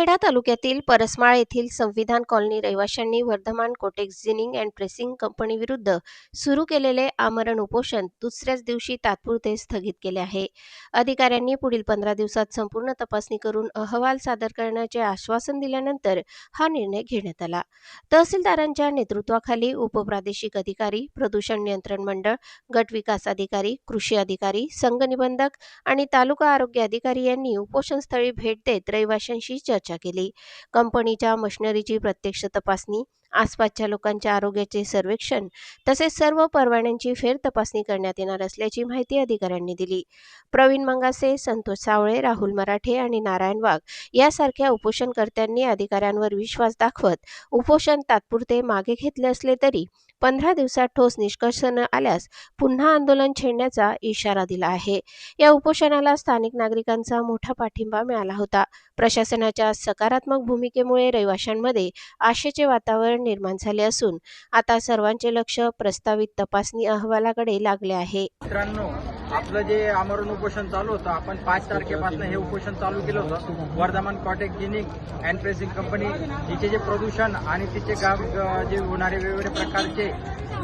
खेडा तालुक्यातील परसमाळ येथील संविधान कॉलनी रहिवाशांनी Vardhaman Cotex ginning and pressing कंपनीविरुद्ध सुरू केलेले आमरण उपोषण दुसऱ्याच दिवशी तात्पुरते स्थगित केले आहे. अधिकाऱ्यांनी पुढील पंधरा दिवसात संपूर्ण तपासणी करून अहवाल सादर करण्याचे आश्वासन दिल्यानंतर हा निर्णय घेण्यात आला. तहसीलदारांच्या नेतृत्वाखाली उपप्रादेशिक अधिकारी प्रदूषण नियंत्रण मंडळ गट विकास अधिकारी कृषी अधिकारी संघनिबंधक आणि तालुका आरोग्य अधिकारी यांनी उपोषणस्थळी भेट देत रहिवाशांशी चर्चा केली. कंपनीच्या मशिनरीची प्रत्यक्ष तपासणी आसपासच्या लोकांच्या आरोग्याचे सर्वेक्षण तसेच सर्व परवान्यांची फेर तपासणी करण्यात येणार असल्याची माहिती अधिकाऱ्यांनी दिली. प्रवीण मंगासे संतोष सावळे राहुल मराठे आणि नारायण वाघ यासारख्या उपोषणकर्त्यांनी अधिकाऱ्यांवर विश्वास दाखवत उपोषण तात्पुरते मागे घेतले असले तरी पंधरा दिवसात ठोस निष्कर्ष न आल्यास पुन्हा आंदोलन छेडण्याचा इशारा दिला आहे. या उपोषणाला स्थानिक नागरिकांचा मोठा पाठिंबा मिळाला होता. प्रशासनाच्या सकारात्मक भूमिकेमुळे रहिवाशांमध्ये आशेचे वातावरण निर्माण झाले असून आता सर्वांचे लक्ष प्रस्तावित तपासणी अहवालाकडे लागले आहे. मित्रांनो आपलं जे आमरण उपोषण चालू होतं आपण पाच तारखेपासून हे उपोषण चालू केलं होतं. Vardhaman Cotex ginning and pressing company तिचे जे प्रदूषण आणि तिचे गाव जे होणारे वेगवेगळे प्रकारचे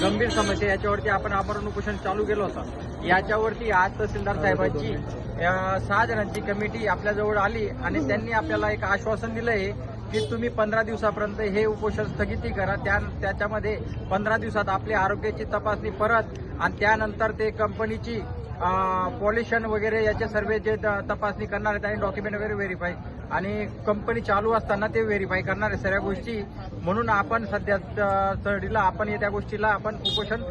गंभीर समस्या याच्यावरती आपण आमरण उपोषण चालू केलं होतं. याच्यावरती आज तहसीलदार साहेबांची सहा जणांची कमिटी आपल्याजवळ आली आणि त्यांनी आपल्याला एक आश्वासन दिलं आहे की तुम्ही पंधरा दिवसापर्यंत हे उपोषण स्थगिती करा. त्या त्याच्यामध्ये पंधरा दिवसात आपली आरोग्याची तपासणी परत आणि त्यानंतर ते कंपनीची पॉल्युशन वगैरे याचे सर्व जे त- तपासणी करणार आहेत आणि डॉक्युमेंट वगैरे व्हेरीफाय आणि कंपनी चालू असताना ते व्हेरीफाय करणार आहे सगळ्या गोष्टी. म्हणून आपण सध्या त- आपण या त्या गोष्टीला आपण उपोषण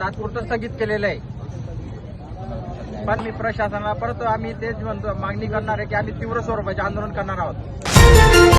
तात्पुरतं स्थगित केलेलं आहे. पण मी प्रशासनाला परत आम्ही तेच म्हणतो मागणी करणार आहे की आम्ही तीव्र स्वरूपाचे आंदोलन करणार आहोत.